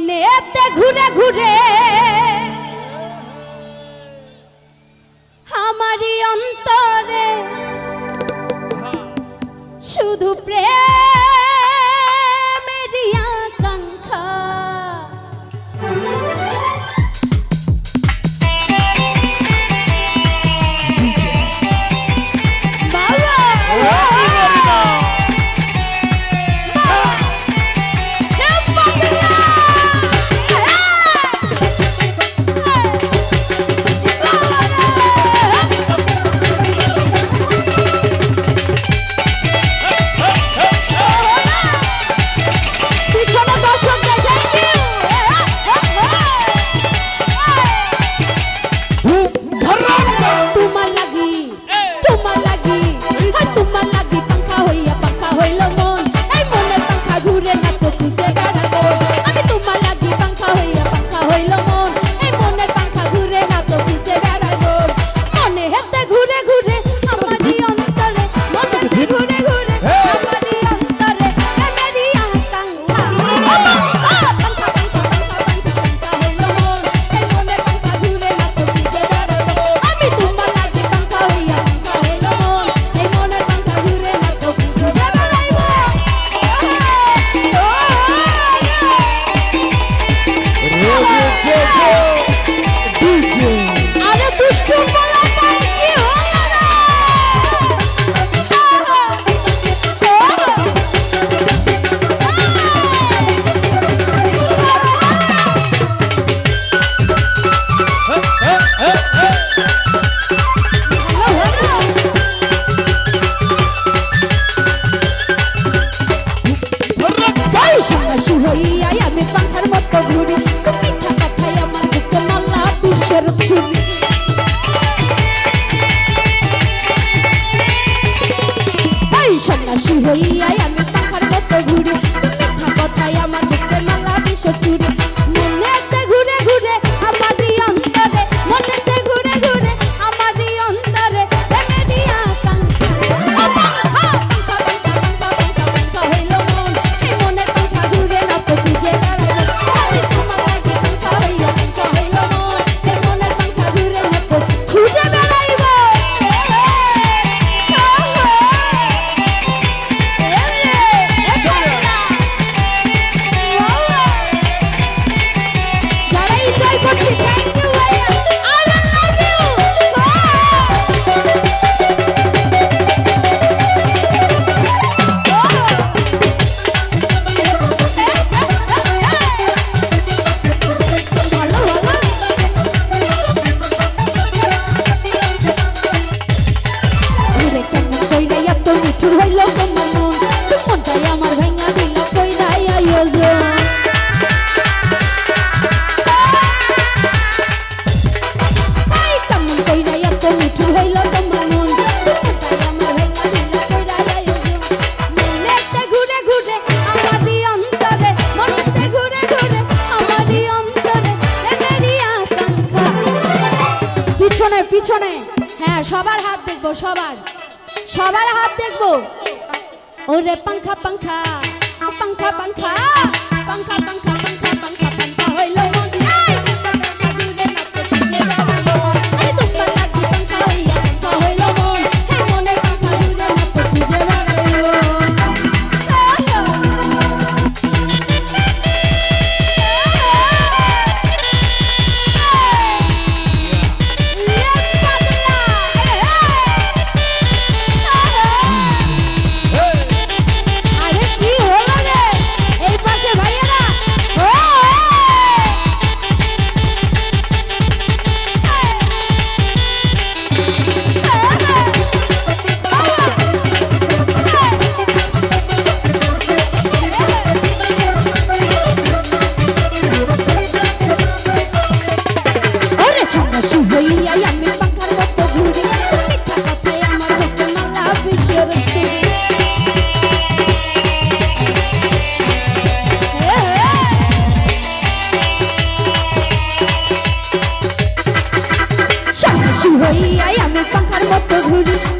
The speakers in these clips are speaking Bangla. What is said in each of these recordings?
মনেতে ঘুরে ঘুরে হইয়া সবার হাত দেখব সবার। সবার হাত দেখব। ওরে পাংখা পাংখা পাঙ্খা পাঙ্খা পাঙ্খা পাঙ্খা Thank you.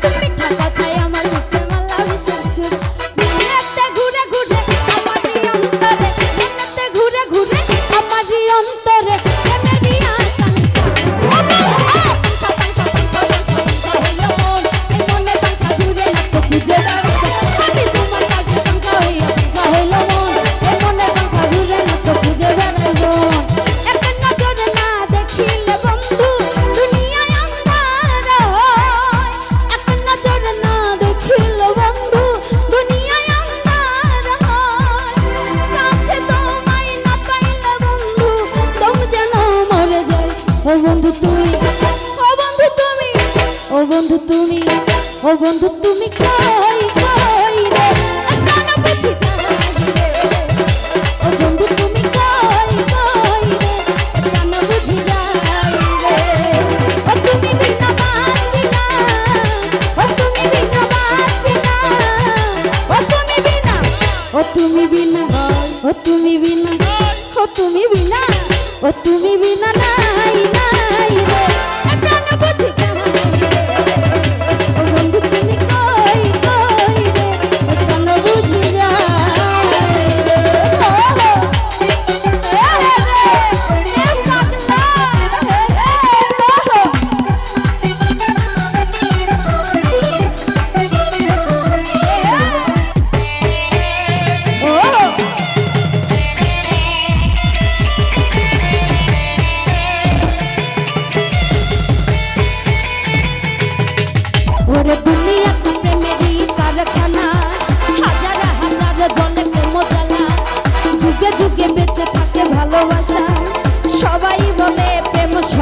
ও বন্ধু তুমি কই কই রে? কেন বুঝি ও বন্ধু তুমি কই কই রে? কেন বুঝি যাই রে। ও তুমি বিনা বাঁচি না। ও তুমি বিনা বাঁচি না। ও তুমি বিনা। ও তুমি বিনা ও তুমি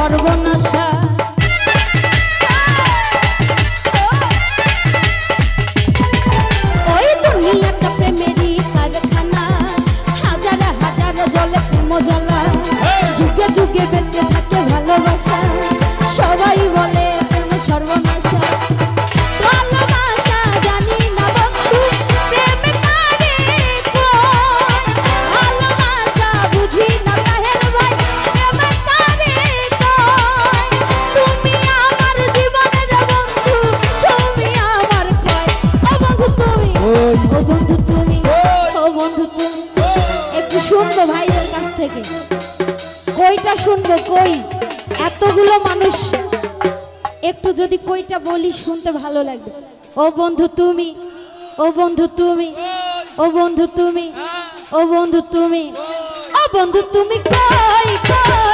সর্বনাশা শুনব কই, এতগুলো মানুষ, একটু যদি কইটা বলি শুনতে ভালো লাগবে। ও বন্ধু তুমি, ও বন্ধু তুমি, ও বন্ধু তুমি, ও বন্ধু তুমি, ও বন্ধু তুমি কই কই?